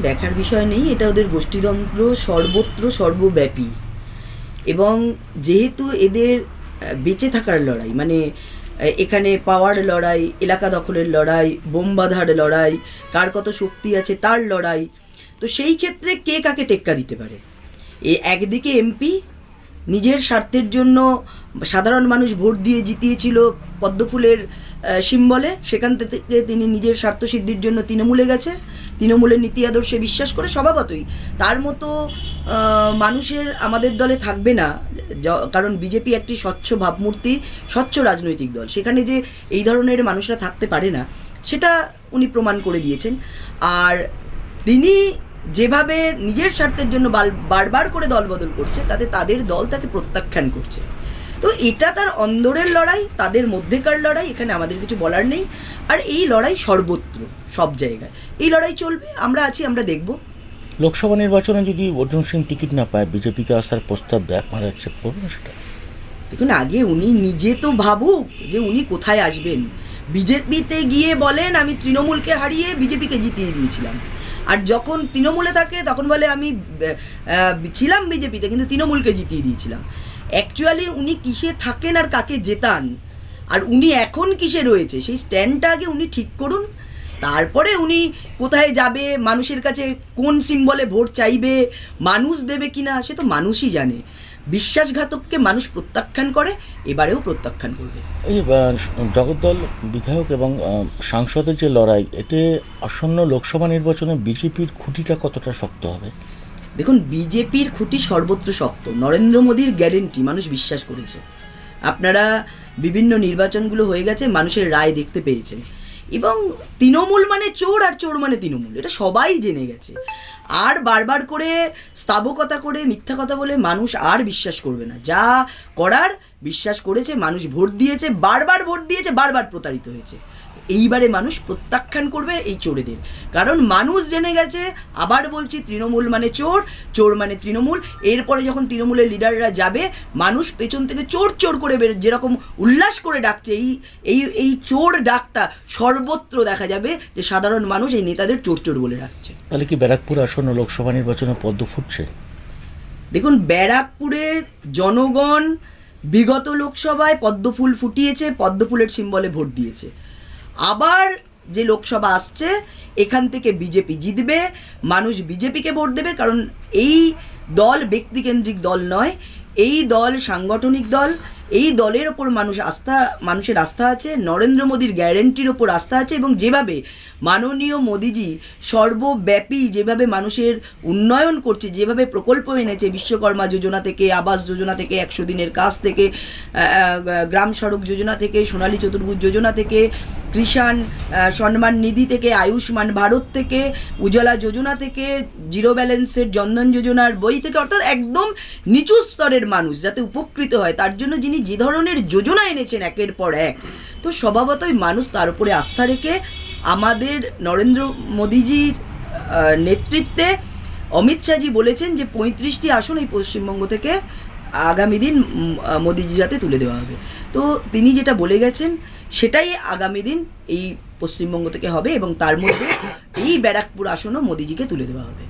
দেখার বিষয় নেই, এটা ওদের গোষ্ঠীতন্ত্র সর্বত্র সর্বব্যাপী। এবং যেহেতু এদের বেঁচে থাকার লড়াই মানে এখানে পাওয়ার লড়াই, এলাকা দখলের লড়াই বোমবাধার লড়াই, কার কত শক্তি আছে তার লড়াই, তো সেই ক্ষেত্রে কে কাকে টেক্কা দিতে পারে? এ একদিকে এমপি নিজের স্বার্থের জন্য সাধারণ মানুষ ভোট দিয়ে জিতিয়েছিল পদ্মফুলের সিম্বলে। সেখান থেকে তিনি নিজের স্বার্থসিদ্ধির জন্য তৃণমূলে গেছে। তৃণমূলের নীতি আদর্শে বিশ্বাস করে স্বভাবতই। তার মতো মানুষের আমাদের দলে থাকবে না। কারণ বিজেপি একটি স্বচ্ছ ভাবমূর্তি, স্বচ্ছ রাজনৈতিক দল। সেখানে যে এই ধরনের মানুষরা থাকতে পারে না, সেটা উনি প্রমাণ করে দিয়েছেন। আর তিনি যেভাবে নিজের স্বার্থের জন্য বারবার করে দল বদল করছে তাতে তাদের দল তাকে প্রত্যাখ্যান করছে। তো এটা তার অন্দরের লড়াই তাদের মধ্যেকার লড়াই এখানে আমাদের কিছু বলার নেই। আর এই লড়াই সর্বত্র সব জায়গায়। এই লড়াই চলবে আমরা আছি আমরা দেখব। লোকসভা নির্বাচনে যদি অর্জুন সিং টিকিট না পায় বিজেপিকে আসার প্রস্তাব দেয় আপনারা অ্যাকসেপ্ট করবেন সেটা? দেখুন আগে উনি নিজে তো ভাবুক যে উনি কোথায় আসবেন। বিজেপিতে গিয়ে বলেন আমি তৃণমূলকে হারিয়ে বিজেপিকে জিতিয়ে দিয়েছিলাম। আর যখন তৃণমূলে থাকে, তখন বলে আমি ছিলাম বিজেপিতে, কিন্তু তৃণমূলকে জিতিয়ে দিয়েছিলাম। অ্যাকচুয়ালি উনি কিসে থাকেন আর কাকে জেতান, আর উনি এখন কিসে রয়েছে, সেই স্ট্যান্ডটা আগে উনি ঠিক করুন, তারপরে উনি কোথায় যাবে, মানুষের কাছে কোন সিম্বলে ভোট চাইবে, মানুষ দেবে কিনা, সে তো মানুষই জানে। বিশ্বাসঘাতককে মানুষ প্রত্যাখ্যান করে এবারেও প্রত্যাখ্যান করবে। এই জগদ্দল বিধায়ক এবং সাংসদের যে লড়াই এতে আসন্ন লোকসভা নির্বাচনে বিজেপির খুঁটিটা কতটা শক্ত হবে? দেখুন বিজেপির খুঁটি সর্বত্র শক্ত। নরেন্দ্র মোদীর গ্যারেন্টি মানুষ বিশ্বাস করেছে। আপনারা বিভিন্ন নির্বাচনগুলো হয়ে গেছে মানুষের রায় দেখতে পেয়েছেন। এবং তৃণমূল মানে চোর আর চোর মানে তৃণমূল। এটা সবাই জেনে গেছে। আর বারবার করে স্থাবকতা করে মিথ্যা কথা বলে মানুষ আর বিশ্বাস করবে না। যা করার বিশ্বাস করেছে, মানুষ ভোট দিয়েছে, বারবার ভোট দিয়েছে, বারবার প্রতারিত হয়েছে। এইবারে মানুষ প্রত্যাখ্যান করবে এই চোরেদের। কারণ মানুষ জেনে গেছে, আবার বলছি তৃণমূল মানে চোর চোর মানে তৃণমূল। এরপরে যখন তৃণমূলের লিডাররা যাবে, মানুষ পেছন থেকে চোর চোর করে বের, যেরকম উল্লাস করে ডাকছে, এই এই এই চোর ডাকটা সর্বত্র দেখা যাবে যে সাধারণ মানুষ এই নেতাদের চোর চোর বলে ডাকছে। তাহলে কি ব্যারাকপুর আসন্ন লোকসভা নির্বাচনে পদ্ম ফুটছে। দেখুন ব্যারাকপুরের জনগণ বিগত লোকসভায় পদ্মফুল ফুটিয়েছে পদ্মফুলের সিম্বলে ভোট দিয়েছে। আবার যে লোকসভা আসছে, এখান থেকে বিজেপি জিতবে, মানুষ বিজেপিকে ভোট দেবে, কারণ এই দল ব্যক্তিকেন্দ্রিক দল নয় এই দল সাংগঠনিক দল, এই দলের ওপর মানুষ আস্থা, মানুষের আস্থা আছে, নরেন্দ্র মোদীর গ্যারেন্টির ওপর আস্থা আছে এবং যেভাবে মাননীয় মোদিজি সর্বব্যাপী যেভাবে মানুষের উন্নয়ন করছে, যেভাবে প্রকল্প এনেছে বিশ্বকর্মা যোজনা থেকে, আবাস যোজনা থেকে, একশো দিনের কাজ থেকে গ্রাম সড়ক যোজনা থেকে, সোনালী চতুর্ভুজ যোজনা থেকে কৃষাণ সম্মান নিধি থেকে, আয়ুষ্মান ভারত থেকে, উজ্জ্বলা যোজনা থেকে, জিরো ব্যালেন্সের জনধন যোজনার বই থেকে, অর্থাৎ একদম নিচু স্তরের মানুষ যাতে উপকৃত হয়, তার জন্য যিনি যে ধরনের যোজনা এনেছেন একের পর এক, তো স্বভাবতই মানুষ তার উপরে আস্থা রেখে আমাদের নরেন্দ্র মোদিজির নেতৃত্বে অমিত শাহজি বলেছেন যে পঁয়ত্রিশটি আসন এই পশ্চিমবঙ্গ থেকে আগামী দিন মোদিজি যাতে তুলে দেওয়া হবে। তো তিনি যেটা বলে গেছেন, সেটাই আগামী দিন এই পশ্চিমবঙ্গ থেকে হবে এবং তার মধ্যে এই ব্যারাকপুর আসনও মোদিজিকে তুলে দেওয়া হবে।